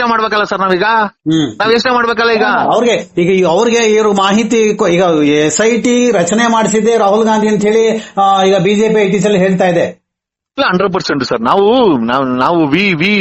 ಯೋಚನೆ ಮಾಡ್ಬೇಕಲ್ಲ ಸರ್ ನಾವೀಗ? ಹ್ಮ್. ನಾವ್ ಯೋಚನೆ ಮಾಡ್ಬೇಕಲ್ಲ ಈಗ? ಅವ್ರಿಗೆ ಈಗ ಅವ್ರಿಗೆ ಇವ್ರ ಮಾಹಿತಿ ಈಗ ಎಸ್ ಐ ಟಿ ರಚನೆ ಮಾಡಿಸಿದ್ದೆ ರಾಹುಲ್ ಗಾಂಧಿ ಅಂತ ಹೇಳಿ ಈಗ ಬಿಜೆಪಿ ಇತ್ತೀಚೆಗೆ ಹೇಳ್ತಾ ಇದೆ. ಇಲ್ಲ ಹಂಡ್ರೆಡ್ ಪರ್ಸೆಂಟ್ ಸರ್. ನಾವು ನಾವು ನಾವು ವಿ ವಿ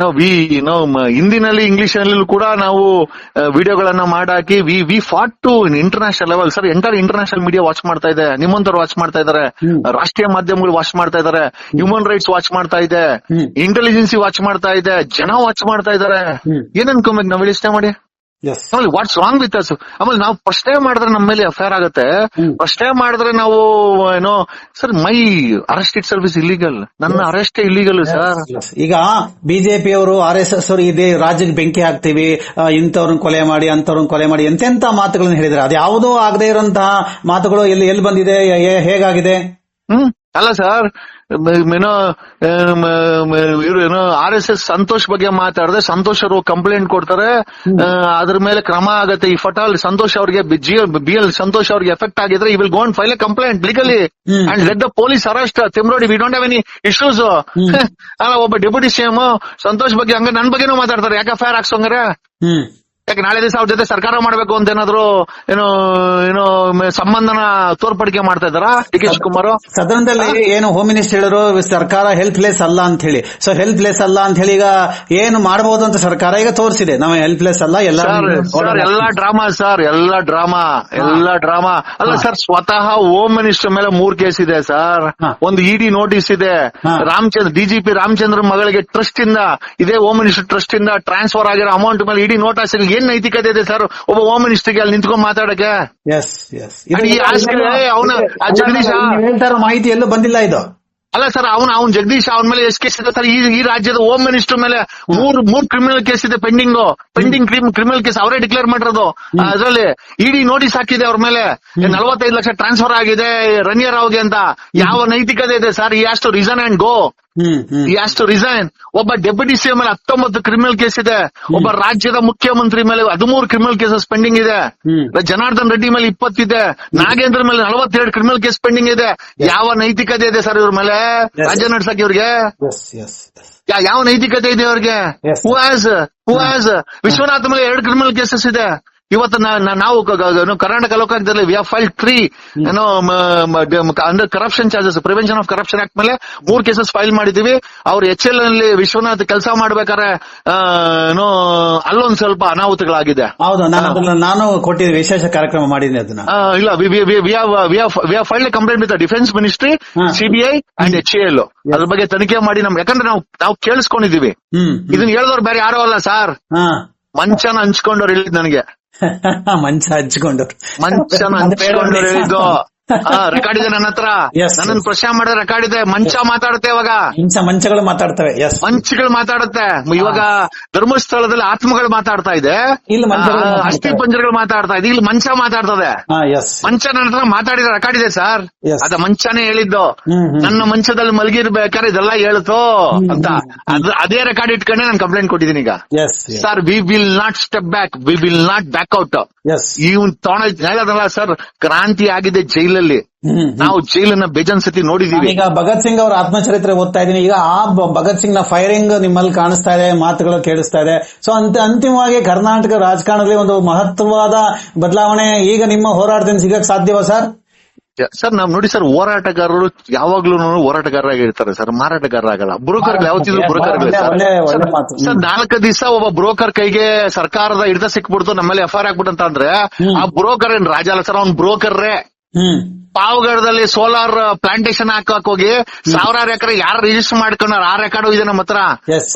ನಾವು ವಿ ನಾವು ಹಿಂದಿನಲ್ಲಿ ಇಂಗ್ಲಿಷ್ನಲ್ಲಿ ಕೂಡ ನಾವು ವಿಡಿಯೋಗಳನ್ನ ಮಾಡಾಕಿ we we fought to international level sir enter international media watch ಮಾಡ್ತಾ ಇದೆ. ನಿಮ್ಮಂತವ್ರು ವಾಚ್ ಮಾಡ್ತಾ ಇದಾರೆ. ರಾಷ್ಟ್ರೀಯ ಮಾಧ್ಯಮಗಳು ವಾಚ್ ಮಾಡ್ತಾ ಇದಾರೆ. ಹ್ಯೂಮನ್ ರೈಟ್ಸ್ ವಾಚ್ ಮಾಡ್ತಾ ಇದೆ. ಇಂಟೆಲಿಜೆನ್ಸಿ ವಾಚ್ ಮಾಡ್ತಾ ಇದೆ. ಜನ ವಾಚ್ ಮಾಡ್ತಾ ಇದಾರೆ. ಏನನ್ಕೊಂಬೇಕು ಏನ್ ಅನ್ಕೊಬೇಕು ನಾವ್ ಯೋಚನೆ ಮಾಡಿ? ವಾಟ್ಸ್ ರಾಂಗ್ ವಿತ್ ಅಸ್ ಆಮೇಲೆ ನಾವು ಟೈಮ್ ಮಾಡಿದ್ರೆ ನಮ್ಮ ಮೇಲೆ ಅಫೇರ್ ಆಗುತ್ತೆ. ಫಸ್ಟ್ ಟೈಮ್ ಮಾಡಿದ್ರೆ ನಾವು ಏನೋ sir my arrest it service illegal ನನ್ನ ಅರೆಸ್ಟ್ ಇಲ್ಲಿಗಲ್ ಸರ್ ಈಗ ಬಿಜೆಪಿ ಅವರು ಆರ್ ಎಸ್ ಎಸ್ ಅವರು ಇದೇ ರಾಜ್ಯಕ್ಕೆ ಬೆಂಕಿ ಹಾಕ್ತಿವಿ ಇಂಥವ್ರನ್ನ ಕೊಲೆ ಮಾಡಿ ಅಂತವ್ರನ್ನ ಕೊಲೆ ಮಾಡಿ ಎಂತೆಂತ ಮಾತುಗಳನ್ನ ಹೇಳಿದ್ರೆ ಅದು ಯಾವುದೋ ಆಗದೆ ಇರುವಂತಹ ಮಾತುಗಳು ಎಲ್ಲಿ ಎಲ್ಲಿ ಬಂದಿದೆ ಹೇಗಾಗಿದೆ? ಹ್ಮ್. ಅಲ್ಲ ಸರ್ ಏನೋ ಇವ್ರು ಏನೋ ಆರ್ ಎಸ್ ಎಸ್ ಸಂತೋಷ್ ಬಗ್ಗೆ ಮಾತಾಡಿದ್ರೆ ಸಂತೋಷ್ ಅವರು ಕಂಪ್ಲೇಂಟ್ ಕೊಡ್ತಾರೆ ಅದ್ರ ಮೇಲೆ ಕ್ರಮ ಆಗತ್ತೆ. ಈ ಫಟಾಲ್ ಸಂತೋಷ್ ಅವ್ರಿಗೆ ಬಿ ಎಲ್ ಸಂತೋಷ್ ಅವ್ರಿಗೆ ಎಫೆಕ್ಟ್ ಆಗಿದ್ರೆ ಈ will gonna file a complaint legally and let the police arrest Thimarodi we don't have any issues ಅಲ್ಲ ಒಬ್ಬ ಡೆಪ್ಯೂಟಿ ಸಿಎಂ ಸಂತೋಷ್ ಬಗ್ಗೆ ಹಂಗ ನನ್ ಬಗ್ಗೆನೂ ಮಾತಾಡ್ತಾರೆ. ಯಾಕೆ ಫೈರ್ ಹಾಕ್ಸೋಂಗ್ರೆ? ಯಾಕೆ ನಾಳೆ ದಿವಸ ಅವ್ರ ಜೊತೆ ಸರ್ಕಾರ ಮಾಡ್ಬೇಕು ಅಂತ ಏನಾದ್ರು ಏನು ಏನು ಸಂಬಂಧನ ತೋರ್ಪಡಿಕೆ ಮಾಡ್ತಾ ಇದ್ದಾರಾ? ಡಿ ಕೆ ಶಿವಕುಮಾರ್ ಸದನದಲ್ಲಿ ಏನು ಹೋಮ್ ಮಿನಿಸ್ಟರ್ ಹೇಳಿದ್ರು ಸರ್ಕಾರ ಹೆಲ್ಪ್ಲೆಸ್ ಅಲ್ಲ ಅಂತ ಹೇಳಿ. ಸೊ ಹೆಲ್ಪ್ಲೆಸ್ ಅಲ್ಲ ಅಂತ ಹೇಳಿ ಈಗ ಏನು ಮಾಡಬಹುದು ಅಂತ ಸರ್ಕಾರ ಈಗ ತೋರಿಸಿದೆ. ನಾವು ಹೆಲ್ಪ್ಲೆಸ್ ಅಲ್ಲ ಎಲ್ಲ ಎಲ್ಲಾ ಡ್ರಾಮಾ ಸರ್ ಎಲ್ಲಾ ಡ್ರಾಮಾ ಎಲ್ಲಾ ಡ್ರಾಮಾ ಅಲ್ಲ ಸರ್ ಸ್ವತಃ ಹೋಮ್ ಮಿನಿಸ್ಟರ್ ಮೇಲೆ ಮೂರ್ ಕೇಸ್ ಇದೆ ಸರ್. ಒಂದು ಇಡಿ ನೋಟಿಸ್ ಇದೆ. ರಾಮಚಂದ್ರ ಡಿಜಿಪಿ ರಾಮಚಂದ್ರ ಮಗಳಿಗೆ ಟ್ರಸ್ಟ್ ಇಂದ ಇದೇ ಹೋಮ್ ಮಿನಿಸ್ಟರ್ ಟ್ರಸ್ಟ್ ಇಂದ ಟ್ರಾನ್ಸ್ಫರ್ ಆಗಿರೋ ಅಮೌಂಟ್ ಮೇಲೆ ಇಡಿ ನೋಟಿಸ್ ಏನ್ ನೈತಿಕತೆ ಇದೆ ಸರ್? ಒಬ್ಬ ಹೋಮ್ ಮಿನಿಸ್ಟರ್ಗೆ ಅಲ್ಲಿ ನಿಂತ್ಕೊಂಡ್ ಮಾತಾಡಕ್ಕೆ? ಅವನ ಜಗದೀಶ ಮಾಹಿತಿ ಎಲ್ಲೂ ಬಂದಿಲ್ಲ ಇದು. ಅಲ್ಲ ಸರ್ ಅವನ ಅವ್ನ್ ಜಗದೀಶ್ ಅವನ ಮೇಲೆ ಎಷ್ಟು ಕೇಸ್ ಇದೆ ಸರ್? ಈ ಈ ರಾಜ್ಯದ ಹೋಮ್ ಮಿನಿಸ್ಟರ್ ಮೇಲೆ ಮೂರ್ ಮೂರ್ ಕ್ರಿಮಿನಲ್ ಕೇಸ್ ಇದೆ ಪೆಂಡಿಂಗ್ ಪೆಂಡಿಂಗ್ ಕ್ರಿಮಿನಲ್ ಕೇಸ್ ಅವರೇ ಡಿಕ್ಲೇರ್ ಮಾಡಿರೋದು. ಅದರಲ್ಲಿ ಇಡಿ ನೋಟಿಸ್ ಹಾಕಿದೆ ಅವ್ರ ಮೇಲೆ. ನಲವತ್ತೈದು ಲಕ್ಷ ಟ್ರಾನ್ಸ್ಫರ್ ಆಗಿದೆ ರನ್ಯ ಅವ್ಗೆ ಅಂತ. ಯಾವ ನೈತಿಕತೆ ಇದೆ ಸರ್? ಈ ಅಷ್ಟು reason and go he has to resign ಒಬ್ಬ ಡೆಪ್ಯೂಟಿ ಸಿಎಂ ಮೇಲೆ ಹತ್ತೊಂಬತ್ತು ಕ್ರಿಮಿನಲ್ ಕೇಸ್ ಇದೆ. ಒಬ್ಬ ರಾಜ್ಯದ ಮುಖ್ಯಮಂತ್ರಿ ಮೇಲೆ ಹದಿಮೂರು ಕ್ರಿಮಿನಲ್ ಕೇಸಸ್ ಪೆಂಡಿಂಗ್ ಇದೆ. ಜನಾರ್ದನ್ ರೆಡ್ಡಿ ಮೇಲೆ ಇಪ್ಪತ್ತಿದೆ. ನಾಗೇಂದ್ರ ಮೇಲೆ ನಲವತ್ತೆರಡು ಕ್ರಿಮಿನಲ್ ಕೇಸ್ ಪೆಂಡಿಂಗ್ ಇದೆ. ಯಾವ ನೈತಿಕತೆ ಇದೆ ಸರ್ ಇವ್ರ ಮೇಲೆ. ರಾಜ್ಯ ನಡ್ಸಕ್ ಇವ್ರಿಗೆ? ಯಾವ ನೈತಿಕತೆ ಇದೆ ಅವ್ರಿಗೆ. Who has who has Vishwanath ಮೇಲೆ ಎರಡು ಕ್ರಿಮಿನಲ್ ಕೇಸಸ್ ಇದೆ. ಇವತ್ತು ನಾವು ಕರ್ನಾಟಕ ಲೋಕಾಯುಕ್ತದಲ್ಲಿ ವಿ ಫೈಲ್ ತ್ರೀ ಏನೋ under corruption charges prevention of corruption act ಮೇಲೆ ಮೂರ್ ಕೇಸಸ್ ಫೈಲ್ ಮಾಡಿದೀವಿ ಅವ್ರು ಎಚ್ ಎಲ್ನಲ್ಲಿ ವಿಶ್ವನಾಥ್ ಕೆಲಸ ಮಾಡ್ಬೇಕಾದ್ರೆ ಏನೋ ಅಲ್ಲೊಂದ್ ಸ್ವಲ್ಪ ಅನಾಹುತಗಳಾಗಿದೆ. ಹೌದು ನಾನು ಕೊಟ್ಟಿದ್ದೆ ವಿಶೇಷ ಕಾರ್ಯಕ್ರಮ ಅದನ್ನ. ಇಲ್ಲ we file complaint with defence ministry. CBI and H L ಅದ್ರ ಬಗ್ಗೆ ತನಿಖೆ ಮಾಡಿ ನಮ್ ಯಾಕಂದ್ರೆ ನಾವು ನಾವು ಕೇಳಿಸ್ಕೊಂಡಿದೀವಿ ಇದನ್ನ ಹೇಳಿದವ್ರು ಬೇರೆ ಯಾರೋ ಅಲ್ಲ ಸರ್. ಮಂಚನ ಹಂಚ್ಕೊಂಡವ್ರು ಹೇಳಿದ್ ನನಗೆ. ಮಂಚ ಹಚ್ಕೊಂಡು ಮಂಚನ ಹಂಚ್ಕೊಂಡವ್ರು ಹೇಳಿದ್ದು ರೆಕಾರ್ಡ್ ಇದೆ ನನ್ನ ಹತ್ರ. ನನ್ನ. ಪ್ರಶ್ನೆ ಮಾಡೋ ರೆಕಾರ್ಡ್ ಇದೆ. ಮಂಚ ಮಾತಾಡುತ್ತೆ ಇವಾಗ. ಮಂಚ ಮಂಚಗಳು ಮಾತಾಡ್ತವೆ. ಎಸ್ ಮಂಚಗಳು ಮಾತಾಡುತ್ತೆ. ಇವಾಗ ಧರ್ಮಸ್ಥಳದಲ್ಲಿ ಆತ್ಮಗಳು ಮಾತಾಡ್ತಾ ಇದೆ. ಅಸ್ಥಿ ಪಂಜರಗಳು ಮಾತಾಡ್ತಾ ಇದೆ. ಇಲ್ಲಿ ಮಂಚ ಮಾತಾಡ್ತದೆ. ಮಂಚ ನನ್ನ ಹತ್ರ ಮಾತಾಡಿದ ರೆಕಾರ್ಡ್ ಇದೆ ಸರ್. ಅದ ಮಂಚನೇ ಹೇಳಿದ್ದು. ನನ್ನ ಮಂಚದಲ್ಲಿ ಮಲಗಿರ್ಬೇಕಾದ್ರೆ ಇದೆಲ್ಲ ಹೇಳ್ತು ಅಂತ. ಅದೇ ರೆಕಾರ್ಡ್ ಇಟ್ಕೊಂಡೆ ನಾನು ಕಂಪ್ಲೇಂಟ್ ಕೊಟ್ಟಿದ್ದೀನಿ ಈಗ. Sir we will not step back we will not back out ಇವ್ನ್ ತಗೊಂಡ ಹೇಳದಲ್ಲ ಸರ್ ಕ್ರಾಂತಿ ಆಗಿದೆ ಜೈಲಲ್ಲಿ. ಹ್ಮ್ ನಾವು ಜೈಲನ್ನ ಬೇಜನ್ ಸತಿ ನೋಡಿದೀವಿ. ಈಗ ಭಗತ್ ಸಿಂಗ್ ಅವರ ಆತ್ಮಚರಿತ್ರೆ ಓದ್ತಾ ಇದೀನಿ ಈಗ ಆ ಭಗತ್ ಸಿಂಗ್ನ ಫೈರಿಂಗ್ ನಿಮ್ಮಲ್ಲಿ ಕಾಣಿಸ್ತಾ ಇದೆ ಮಾತುಗಳು ಕೇಳಿಸ್ತಾ ಇದೆ. ಸೊ ಅಂತ ಅಂತಿಮವಾಗಿ ಕರ್ನಾಟಕ ರಾಜಕಾರಣದಲ್ಲಿ ಒಂದು ಮಹತ್ವವಾದ ಬದಲಾವಣೆ ಈಗ ನಿಮ್ಮ ಹೋರಾಟದಿಂದ ಸಿಗಕ್ ಸಾಧ್ಯವಾ ಸರ್? ಸರ್ ನಾವ್ ನೋಡಿ ಸರ್ ಹೋರಾಟಗಾರರು ಯಾವಾಗ್ಲೂ ಹೋರಾಟಗಾರರಾಗಿ ಇರ್ತಾರೆ ಸರ್ ಮಾರಾಟಗಾರರಾಗಲ್ಲ. ಬ್ರೋಕರ್ ಯಾವತ್ತಿದ್ರು ಬ್ರೋಕರ್ ಸರ್ ನಾಲ್ಕು ದಿವಸ ಒಬ್ಬ ಬ್ರೋಕರ್ ಕೈಗೆ ಸರ್ಕಾರದ ಹಿಡಿತ ಸಿಕ್ಬಿಡ್ತು ನಮ್ಮಲ್ಲಿ ಎಫ್ ಐ ಆರ್ ಅಂತ ಅಂದ್ರೆ ಆ ಬ್ರೋಕರ್ ಏನ್ ರಾಜ ಅಲ್ಲ ಸರ್ ಅವ್ನ್ ಬ್ರೋಕರ್ರೇ. ಪಾವಗಡದಲ್ಲಿ ಸೋಲಾರ್ ಪ್ಲಾಂಟೇಶನ್ ಹಾಕಕ್ ಹೋಗಿ ಸಾವಿರಾರು ಎಕರೆ ಯಾರು ರಿಜಿಸ್ಟರ್ ಮಾಡ್ಕೊಂಡಾರ? ಆ ರೆಕಾರ್ಡ್ ಇದೆ ನಮ್ಮ ಹತ್ರ.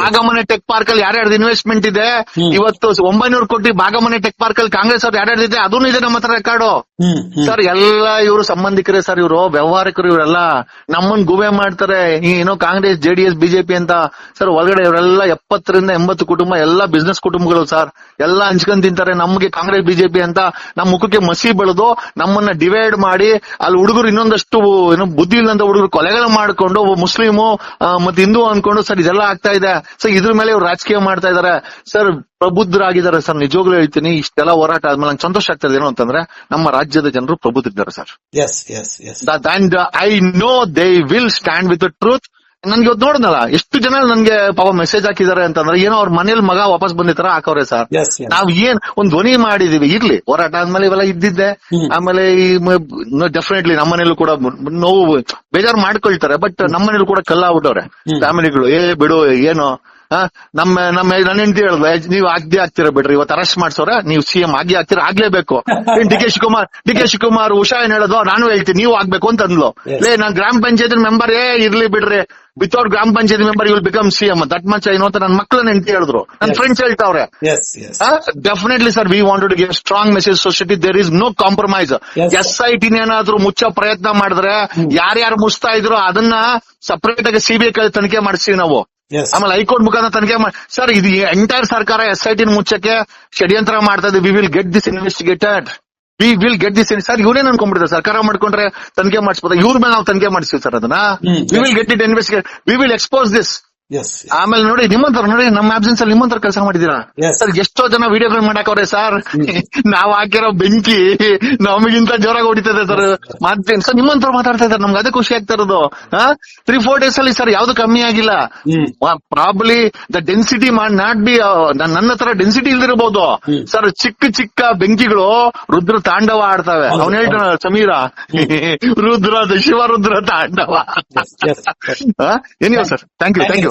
ಭಾಗಮನೆ ಟೆಕ್ ಪಾರ್ಕ್ ಅಲ್ಲಿ ಯಾರ್ಯಾರ್ದು ಇನ್ವೆಸ್ಟ್ಮೆಂಟ್ ಇದೆ? ಇವತ್ತು ಒಂಬೈನೂರು ಕೋಟಿ ಭಾಗಮನೆ ಟೆಕ್ ಪಾರ್ಕ್ ಅಲ್ಲಿ ಕಾಂಗ್ರೆಸ್ ಅವ್ರು ಯಾರ್ಯಾರ್ದು ಇದೆ ಅದೂ ಇದೆ ನಮ್ಮ ಹತ್ರ ರೆಕಾರ್ಡು. ಸರ್ ಎಲ್ಲ ಇವರು ಸಂಬಂಧಿಕರೇ ಸರ್ ಇವರು ವ್ಯವಹಾರಿಕರು ಇವರೆಲ್ಲ ನಮ್ಮನ್ ಗುಬೆ ಮಾಡ್ತಾರೆ. ಏನೋ ಕಾಂಗ್ರೆಸ್ ಜೆಡಿಎಸ್ ಬಿಜೆಪಿ ಅಂತ. ಸರ್ ಒಳಗಡೆ ಇವರೆಲ್ಲ ಎಪ್ಪತ್ತರಿಂದ ಎಂಬತ್ತು ಕುಟುಂಬ ಎಲ್ಲ ಬಿಸ್ನೆಸ್ ಕುಟುಂಬಗಳು ಸರ್. ಎಲ್ಲ ಹಂಚ್ಕೊಂಡ್ ತಿಂತಾರೆ. ನಮ್ಗೆ ಕಾಂಗ್ರೆಸ್ ಬಿಜೆಪಿ ಅಂತ ನಮ್ ಮುಖಕ್ಕೆ ಮಸಿ ಬೆಳೆದು ನಮ್ಮನ್ನ ಡಿವೈಡ್ ಮಾಡಿ ಅಲ್ಲಿ ಹುಡುಗರು ಇನ್ನೊಂದಷ್ಟು ಏನೋ ಬುದ್ಧಿ ಇಲ್ಲಂತ ಹುಡುಗರು ಕೊಲೆಗಳು ಮಾಡ್ಕೊಂಡು ಒಬ್ಬ ಮುಸ್ಲಿಮು ಮತ್ತೆ ಹಿಂದೂ ಅನ್ಕೊಂಡು ಸರ್ ಇದೆಲ್ಲ ಆಗ್ತಾ ಇದೆ. ಸರ್ ಇದ್ರ ಮೇಲೆ ಇವ್ರು ರಾಜಕೀಯ ಮಾಡ್ತಾ ಇದಾರೆ. ಸರ್ ಪ್ರಬುದ್ಧರಾಗಿದ್ದಾರೆ. ಸರ್ ನಿಜವಾಗ್ಲೂ ಹೇಳ್ತೀನಿ ಇಷ್ಟೆಲ್ಲ ಹೋರಾಟ ಆದ್ಮೇಲೆ ನಂಗೆ ಸಂತೋಷ ಆಗ್ತದೆ ಏನು ಅಂತಂದ್ರೆ ನಮ್ಮ ರಾಜ್ಯದ ಜನರು ಪ್ರಬುದ್ಧರಿದ್ದಾರೆ sir. I know they will stand with the know ನನ್ಗೆ ಇವತ್ತು ನೋಡಿದ್ನಲ್ಲ ಎಷ್ಟು ಜನ ನನ್ಗೆ ಪಾಪ ಮೆಸೇಜ್ ಹಾಕಿದಾರೆ ಅಂತಂದ್ರೆ ಏನೋ ಅವ್ರ ಮನೇಲಿ ಮಗ ವಾಪಸ್ ಬಂದಿತರ ಹಾಕವ್ರೆ ಸರ್ ನಾವ್ ಏನ್ ಒಂದ್ ಧ್ವನಿ ಮಾಡಿದೀವಿ ಇರ್ಲಿ ಹೋರಾಟ ಆದ್ಮೇಲೆ ಇವೆಲ್ಲ ಇದ್ದಿದ್ದೆ. ಆಮೇಲೆ ಈ ಡೆಫಿನೆಟ್ಲಿ ಮನೇಲಿ ಕೂಡ ನೋವು ಬೇಜಾರ್ ಮಾಡ್ಕೊಳ್ತಾರೆ ಬಟ್ ನಮ್ಮ ಮನೇಲಿ ಕೂಡ ಕಲ್ಲಾಗ್ಬಿಟ್ಟವ್ರೆ. ಫ್ಯಾಮಿಲಿಗಳು ಏ ಬಿಡು ಏನು ನಮ್ಮ ನಮ್ಮ ನನ್ನ ಹೆಂಡತಿ ಹೇಳಿದ್ಲು ನೀವು ಆಗದೆ ಆಗ್ತೀರಾ ಬಿಡ್ರಿ ಇವತ್ತು ಅರೆಸ್ಟ್ ಮಾಡ್ಸೋರ ನೀವು ಸಿಎಂ ಆಗಿ ಆಗ್ತೀರ ಆಗ್ಲೇಬೇಕು. ಏನ್ D K Shivakumar D K Shivakumar Usha ಏನ್ ಹೇಳೋದು? ನಾನು ಹೇಳ್ತೀನಿ ನೀವು ಆಗ್ಬೇಕು ಅಂತ ಅಂದ್ಲು. ಲೇ ನಾನ್ ಗ್ರಾಮ ಪಂಚಾಯತ್ ಮೆಂಬರ್ ಏ ಇರ್ಲಿ ಬಿಡ್ರಿ. ವಿತೌಟ್ ಗ್ರಾಮ panchayat member will become CM that much ಏನು ಅಂತ ನನ್ನ ಮಕ್ಳನ್ನ ಹೆಂಡತಿ ಹೇಳಿದ್ರು. ನನ್ನ. Friends ಹೇಳ್ತಾವ್ರೆ. Definitely sir we want to give strong message society there is no compromise. S I T ಏನಾದ್ರು ಮುಚ್ಚೋ ಪ್ರಯತ್ನ ಮಾಡಿದ್ರೆ ಯಾರ್ಯಾರು ಮುಚ್ತಾ ಇದ್ರು ಅದನ್ನ ಸಪರೇಟ್ ಆಗಿ ಸಿಬಿಐ ತನಿಖೆ ಮಾಡಿಸ್ತೀವಿ ನಾವು. ಆಮೇಲೆ ಹೈಕೋರ್ಟ್ ಮುಖಾಂತರ ತನಿಖೆ ಮಾಡಿ ಸರ್ ಇದು ಎಂಟೈರ್ ಸರ್ಕಾರ ಎಸ್ ಐ ಟಿ ಮುಚ್ಚಕ್ಕೆ ಷಡ್ಯಂತ್ರ ಮಾಡ್ತಾ ಇದೆ. We will get this investigated we will get this sir ಇವನೇನ್ ಅನ್ಕೊಂಡ್ಬಿಡ್ತಾರೆ ಸರ್ಕಾರ ಮಾಡ್ಕೊಂಡ್ರೆ ತನಿಖೆ ಮಾಡಿಸ್ಬೋದು? ಇವ್ರ ಮೇಲೆ ನಾವು ತನಿಖೆ ಮಾಡಿಸ್ತೀವಿ ಸರ್ ಅದನ್ನ. We will get it investigate we will expose this ಆಮೇಲೆ ನೋಡಿ ನಿಮ್ಮಂತರ ನೋಡಿ ನಮ್ಮ ಆಬ್ಸೆನ್ಸ್ ಅಲ್ಲಿ ನಿಮ್ಮಂತರ ಕೆಲಸ ಮಾಡಿದೀರಾ ಸರ್ ಎಷ್ಟೋ ಜನ ವಿಡಿಯೋಗಳು ಮಾಡಾಕವ್ರೆ ಸರ್. ನಾವ್ ಹಾಕಿರೋ ಬೆಂಕಿ ನಮಗಿಂತ ಜೋರಾಗಿ ಹೊಡಿತದೆ ಸರ್. ಮಾಡ್ತೀನಿ ಸರ್ ನಿಮ್ಮಂತರ ಮಾತಾಡ್ತಾ ಇದ್ದಾರೆ ನಮ್ಗೆ ಅದೇ ಖುಷಿ ಆಗ್ತಾ ಇರೋದು. ತ್ರೀ ಫೋರ್ ಡೇಸ್ ಅಲ್ಲಿ ಸರ್ ಯಾವ್ದು ಕಮ್ಮಿ ಆಗಿಲ್ಲ. Probably the density not be ನನ್ನ ಹತ್ರ ಡೆನ್ಸಿಟಿ ಇಲ್ದಿರಬಹುದು ಸರ್ ಚಿಕ್ಕ ಚಿಕ್ಕ ಬೆಂಕಿಗಳು ರುದ್ರ ತಾಂಡವ ಆಡ್ತವೆ. ಅವ್ನ ಹೇಳ್ತಾನ ಸಮೀರ ರುದ್ರ ಶಿವ ಶಿವರುದ್ರ ತಾಂಡವ. ಏನಿಲ್ಲ sir thank you thank you